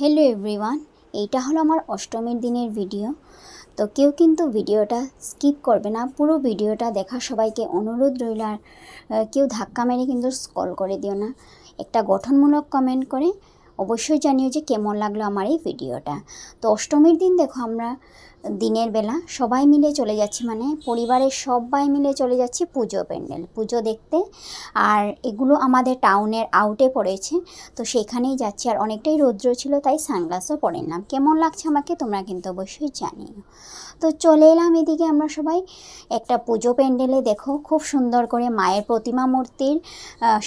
Hello everyone এইটা হলো আমার অষ্টমীর দিনের ভিডিও তো কেউ কিন্তু ভিডিওটা স্কিপ করবে না, পুরো ভিডিওটা দেখা সবাইকে অনুরোধ রইল। আর কেউ ধাক্কা মেরে কিন্তু স্কল করে দিও না। একটা গঠনমূলক কমেন্ট করে অবশ্যই জানিও যে কেমন লাগল আমার এই ভিডিওটা। তো অষ্টমীর দিন দেখো আমরা, দিনের বেলা সবাই মিলে চলে যাচ্ছি মানে পরিবারের সবাই মিলে চলে যাচ্ছি পুজো প্যান্ডেল। পুজো দেখতে, আর এগুলো আমাদের টাউনের আউটে পড়েছে, তো সেখানেই যাচ্ছি। আর অনেকটাই রৌদ্র ছিল, তাই সানগ্লাসও পরে নিলাম কেমন লাগছে আমাকে তোমরা কিন্তু অবশ্যই জানিও। তো চলে এলাম এদিকে আমরা সবাই, একটা পুজো প্যান্ডেলে। দেখো খুব সুন্দর করে মায়ের প্রতিমা মূর্তির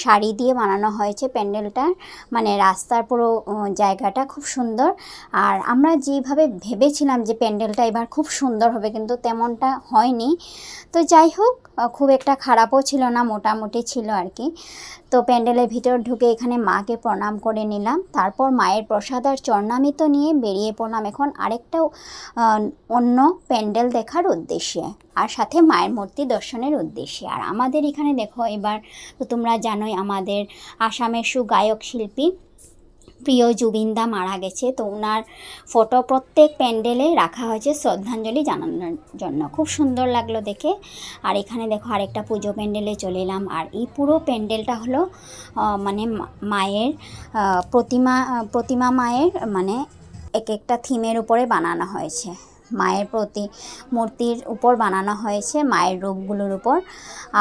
শাড়ি দিয়ে বানানো হয়েছে প্যান্ডেলটার মানে রাস্তার পুরো আহ, জায়গাটা খুব সুন্দর। আর আমরা যেভাবে ভেবেছিলাম যে প্যান্ডেলটা এবার খুব সুন্দর হবে কিন্তু তেমনটা হয়নি। তো যাই হোক খুব একটা খারাপও ছিল না মোটামুটি ছিল আর কি। তো প্যান্ডেলের ভিতর ঢুকে এখানে মাকে প্রণাম করে নিলাম। তারপর মায়ের প্রসাদ আর চরণামিত নিয়ে বেরিয়ে পড়লাম এখন আরেকটা অন্য প্যান্ডেল দেখার উদ্দেশ্যে আর সাথে মায়ের মূর্তি দর্শনের উদ্দেশ্যে। আর আমাদের এখানে দেখো এবার তো তোমরা জানোই আমাদের আসামের সুগায়ক শিল্পী প্রিয় জুবিনদা মারা গেছে, তো ওনার ফটো প্রত্যেক প্যান্ডেলে রাখা হয়েছে। শ্রদ্ধাঞ্জলি জানানোর জন্য। খুব সুন্দর লাগল দেখে। আর এখানে দেখো আরেকটা পুজো প্যান্ডেলে চলে এলাম। আর এই পুরো প্যান্ডেলটা হলো মানে মায়ের প্রতিমা প্রতিমা মায়ের মানে এক একটা থিমের উপরে বানানো হয়েছে। মায়ের প্রতি মূর্তির উপর বানানো হয়েছে, মায়ের রূপগুলোর উপর।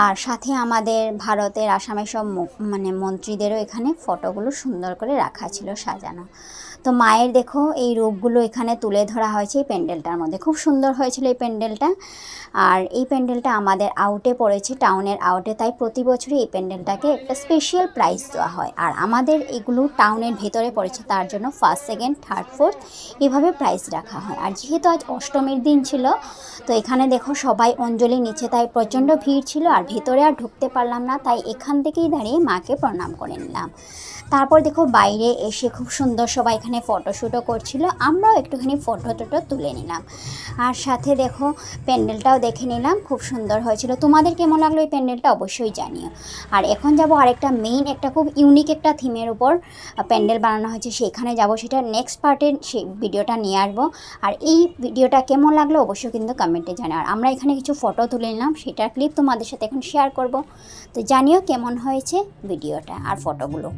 আর সাথে আমাদের ভারতের আসামের সব মানে মন্ত্রীদেরও এখানে ফটোগুলো সুন্দর করে রাখা ছিল সাজানো। তো মায়ের দেখো, এই রূপগুলো এখানে তুলে ধরা হয়েছে এই প্যান্ডেলটার মধ্যে। খুব সুন্দর হয়েছিল এই প্যান্ডেলটা। আর এই প্যান্ডেলটা আমাদের আউটে পড়েছে, টাউনের আউটে। তাই প্রতি বছরই এই প্যান্ডেলটাকে একটা স্পেশাল প্রাইস দেওয়া হয়। আর আমাদের এগুলো টাউনের ভেতরে পড়েছে, তার জন্য ফার্স্ট সেকেন্ড থার্ড ফোর্থ এভাবে প্রাইস রাখা হয়। আর যেহেতু আজ অষ্টমীর দিন ছিল। তো এখানে দেখো সবাই অঞ্জলি নিচে তাই প্রচণ্ড ভিড় ছিল আর ভেতরে আর ঢুকতে পারলাম না, তাই এখান থেকেই দাঁড়িয়ে মাকে প্রণাম করে নিলাম। তারপর দেখো বাইরে এসে খুব সুন্দর সবাই এখানে ফটোশ্যুটও করছিল, আমরাও একটুখানি ফটো টটো তুলে নিলাম। আর সাথে দেখো প্যান্ডেলটাও দেখে নিলাম, খুব সুন্দর হয়েছিল। তোমাদের কেমন লাগল এই প্যান্ডেলটা অবশ্যই জানিও। আর এখন যাব আরেকটা মেইন একটা খুব ইউনিক একটা থিমের উপর, প্যান্ডেল বানানো হয়েছে সেখানে যাব, সেটা নেক্সট পার্টে সেই ভিডিওটা নিয়ে আসব। আর এই ভিডিওটা কেমন লাগল অবশ্যই কিন্তু কমেন্টে জানাও। আর আমরা এখানে কিছু ফটো তুলে নিলাম, সেটার ক্লিপ তোমাদের সাথে এখন শেয়ার করব। তো জানিও কেমন হয়েছে ভিডিওটা আর ফটোগুলো